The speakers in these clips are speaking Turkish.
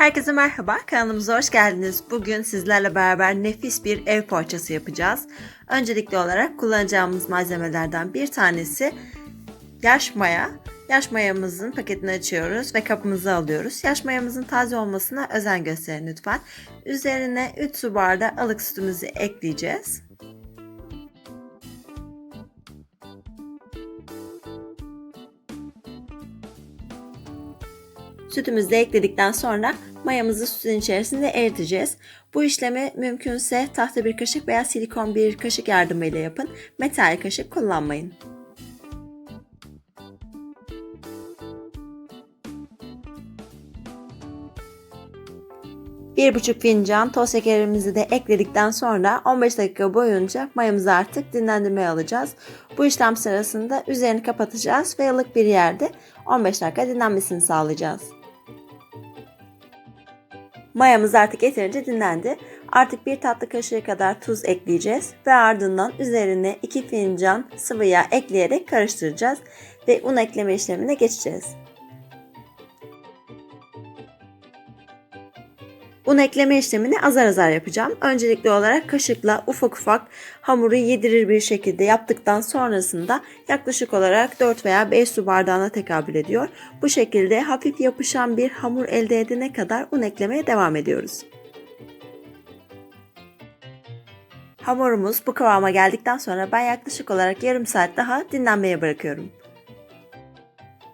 Herkese merhaba, kanalımıza hoş geldiniz. Bugün sizlerle beraber nefis bir ev poğaçası yapacağız. Öncelikli olarak kullanacağımız malzemelerden bir tanesi yaş maya. Yaş mayamızın paketini açıyoruz ve kapımıza alıyoruz. Yaş mayamızın taze olmasına özen gösterin lütfen. Üzerine 3 su bardağı ılık sütümüzü ekleyeceğiz. Sütümüzü de ekledikten sonra mayamızı sütün içerisinde eriteceğiz. Bu işlemi mümkünse tahta bir kaşık veya silikon bir kaşık yardımıyla yapın. Metal kaşık kullanmayın. Bir buçuk fincan toz şekerimizi de ekledikten sonra 15 dakika boyunca mayamızı artık dinlendirmeye alacağız. Bu işlem sırasında üzerini kapatacağız ve ılık bir yerde 15 dakika dinlenmesini sağlayacağız. Mayamız artık yeterince dinlendi. Artık bir tatlı kaşığı kadar tuz ekleyeceğiz ve ardından üzerine 2 fincan sıvı yağ ekleyerek karıştıracağız ve un ekleme işlemine geçeceğiz. Un ekleme işlemini azar azar yapacağım. Öncelikli olarak kaşıkla ufak ufak hamuru yedirir bir şekilde yaptıktan sonrasında yaklaşık olarak 4 veya 5 su bardağına tekabül ediyor. Bu şekilde hafif yapışan bir hamur elde edene kadar un eklemeye devam ediyoruz. Hamurumuz bu kıvama geldikten sonra ben yaklaşık olarak yarım saat daha dinlenmeye bırakıyorum.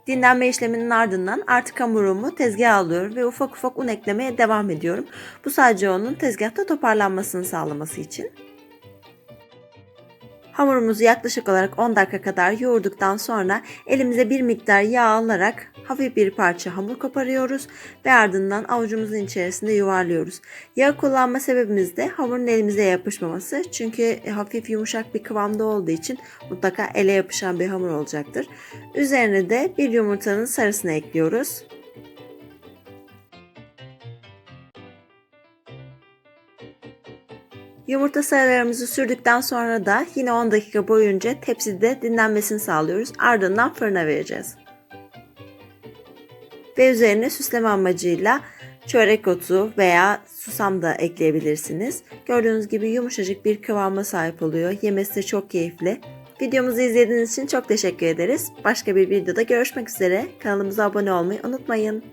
Dinlenme işleminin ardından artık hamurumu tezgaha alıyorum ve ufak ufak un eklemeye devam ediyorum. Bu sadece onun tezgahta toparlanmasını sağlaması için. Hamurumuzu yaklaşık olarak 10 dakika kadar yoğurduktan sonra elimize bir miktar yağ alarak hafif bir parça hamur koparıyoruz ve ardından avucumuzun içerisinde yuvarlıyoruz. Yağ kullanma sebebimiz de hamurun elimize yapışmaması. Çünkü hafif yumuşak bir kıvamda olduğu için mutlaka ele yapışan bir hamur olacaktır. Üzerine de bir yumurtanın sarısını ekliyoruz. Yumurta sarılarımızı sürdükten sonra da yine 10 dakika boyunca tepside dinlenmesini sağlıyoruz. Ardından fırına vereceğiz. Ve üzerine süsleme amacıyla çörek otu veya susam da ekleyebilirsiniz. Gördüğünüz gibi yumuşacık bir kıvama sahip oluyor. Yemesi de çok keyifli. Videomuzu izlediğiniz için çok teşekkür ederiz. Başka bir videoda görüşmek üzere. Kanalımıza abone olmayı unutmayın.